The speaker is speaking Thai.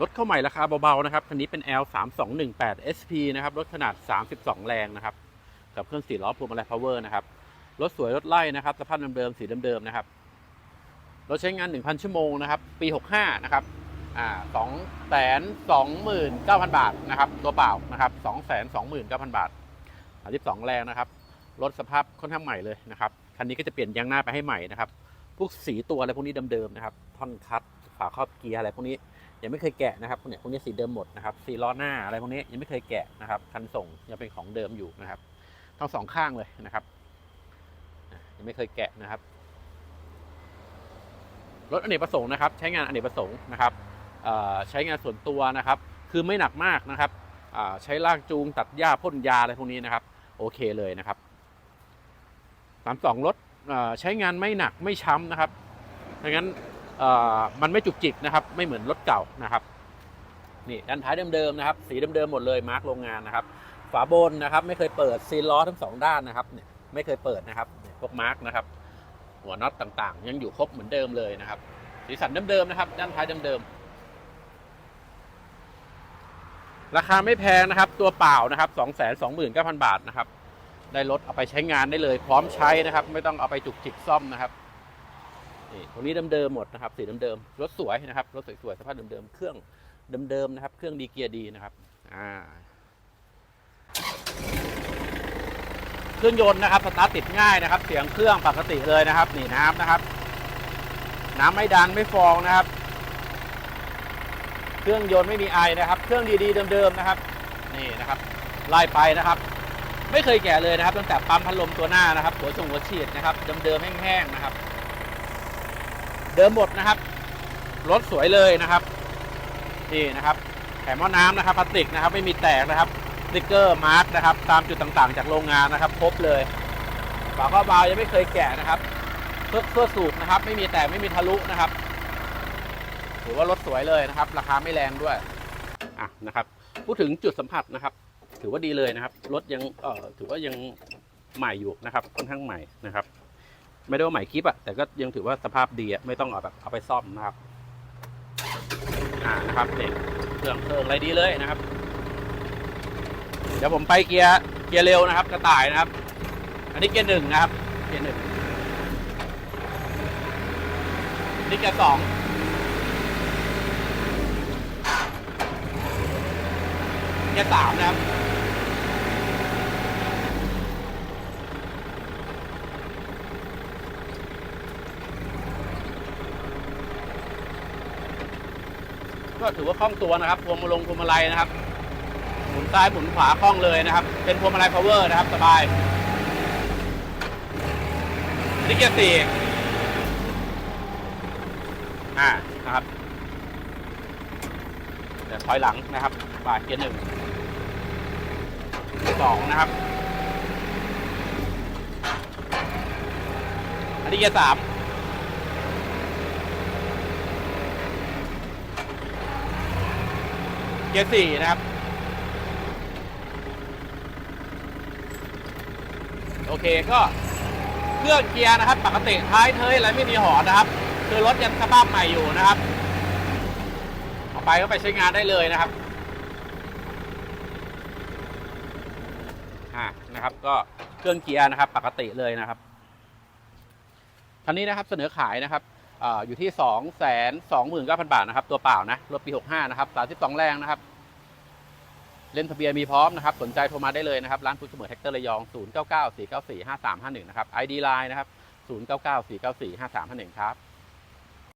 รถเข้าใหม่ราคาเบาๆนะครับ คันนี้เป็น L 3 2 1 8 SP นะครับ รถขนาด 32 แรงนะครับ กับเครื่อง4ล้อพวงมาลัย power นะครับ รถสวยรถไล่นะครับ สภาพเดิมๆ สีเดิมๆ นะครับ รถใช้งาน 1,000 ชั่วโมงนะครับ ปี 65 นะครับ อ่า2 2 9 0 0 0บาทนะครับ ตัวเปล่านะครับ2 2 9 0 0 0บาท32แรงนะครับ รถสภาพค่อนข้างใหม่เลยนะครับ คันนี้ก็จะเปลี่ยนยางหน้าไปให้ใหม่นะครับ พวกสีตัวอะไรพวกนี้เดิมๆ นะครับ ท่อนคัด ฝาครอบเกียร์อะไรพวกนี้ยังไม่เคยแกะนะครับพวกนี้พวกนี้สีเดิมหมดนะครับสีล้อหน้าอะไรพวกนี้ยังไม่เคยแกะนะครับคันส่งยังเป็นของเดิมอยู่นะครับทั้งสองข้างเลยนะครับยังไม่เคยแกะนะครับรถอเนกประสงค์นะครับ ใช้งานอเนกประสงค์นะครับใช้งานส่วนตัวนะครับ คือไม่หนักมากนะครับใช้ลากจูงตัดหญ้าพ่นยาอะไรพวกนี้นะครับ โอเคเลยนะครับสามสองรถใช้งานไม่หนักไม่ช้ำนะครับดังนั้น มันไม่จุกจิกนะครับ ไม่เหมือนรถเก่านะครับนี่ด้านท้ายเดิมๆนะครับ สีเดิมๆหมดเลยมาร์กโรงงานนะครับ ฝาบนนะครับ ไม่เคยเปิดซีล้อทั้งสองด้านนะครับเนี่ยไม่เคยเปิดนะครับพวกมาร์กนะครับ หัวน็อตต่างๆ ยังอยู่ครบเหมือนเดิมเลยนะครับ สีสันเดิมๆนะครับ ด้านท้ายเดิมๆราคาไม่แพงนะครับ ตัวเปล่านะครับ2 2 9 0 0 0 บาทนะครับ ได้รถเอาไปใช้งานได้เลย พร้อมใช้นะครับ ไม่ต้องเอาไปจุกจิกซ่อมนะครับ นี่ตรงนี้เดิมๆหมดนะครับสีเดิมๆรถสวยนะครับรถสวยๆสภาพเดิมๆเครื่องเดิมๆนะครับ เครื่องดีเกียร์ดีนะครับอ่าเครื่องยนต์นะครับสตาร์ทติดง่ายนะครับ เสียงเครื่องปกติเลยนะครับนี่น้ำนะครับ น้ำไม่ดันไม่ฟองนะครับ เครื่องยนต์ไม่มีไอนะครับ เครื่องดีๆเดิมๆนะครับ นี่นะครับไล่ไปนะครับ ไม่เคยแกะเลยนะครับตั้งแต่ปั๊มพัดลมตัวหน้านะครับหัวส่งหัวฉีดนะครับเดิมๆแห้งๆนะครับ เดิมหมดนะครับ รถสวยเลยนะครับ นี่นะครับแถมหม้อน้ำนะครับพลาสติกนะครับ ไม่มีแตกนะครับสติกเกอร์มาร์กนะครับ ตามจุดต่างๆ จากโรงงานนะครับ ครบเลยฝาครอบเบายังไม่เคยแกะนะครับเพื่อเพื่อสูบนะครับ ไม่มีแตกไม่มีทะลุนะครับถือว่ารถสวยเลยนะครับ ราคาไม่แรงด้วยอะนะครับพูดถึงจุดสัมผัสนะครับ ถือว่าดีเลยนะครับรถยังเอ่อถือว่ายังใหม่อยู่นะครับค่อนข้างใหม่นะครับ ไม่ได้ว่าใหม่คลิปอะแต่ก็ยังถือว่าสภาพดีอะไม่ต้องเอาแบบเอาไปซ่อมนะครับอ่านะครับเด็กเครื่องเครื่องอะไรดีเลยนะครับ เดี๋ยวผมไปเกียร์เกียร์เร็วนะครับ กระต่ายนะครับ อันนี้เกียร์หนึ่งนะครับ เกียร์หนึ่งนี่เกียร์สองเกียร์สามนะครับ ก็ถือว่าคล่องตัวนะครับพวงมาลงพวงมาลัยนะครับหมุนซ้ายหมุนขวาคล่องเลยนะครับ เป็นพวงมาลัย power นะครับสบายนี่เกียร์สี่อ่านะครับเดี๋ยวถอยหลังนะครับบ่าเกียร์หนึ่งสองนะครับ อันนี้เกียร์สาม กียร์สี่นะครับ โอเคก็เครื่องเกียร์นะครับ ปกติท้ายเทยอะไรไม่มีหอนนะครับ คือรถยังสภาพใหม่อยู่นะครับเอาไปก็ไปใช้งานได้เลยนะครับอ่านะครับ ก็เครื่องเกียร์นะครับ ปกติเลยนะครับคันนี้นะครับเสนอขายนะครับ อยู่ที่ 2 2 9 0 0 0 บาทนะครับ ตัวเปล่านะ รถปี 65 นะครับ 32 แรงนะครับ เล่นทะเบียนมีพร้อมนะครับ สนใจโทรมาได้เลยนะครับ ร้านคุณเสมอแท็กเตอร์ระยอง 0 9 9 4 9 4 5 3 5 1 นะครับ ID Line นะครับ 0 9 9 4 9 4 5 3 5 1 ครับ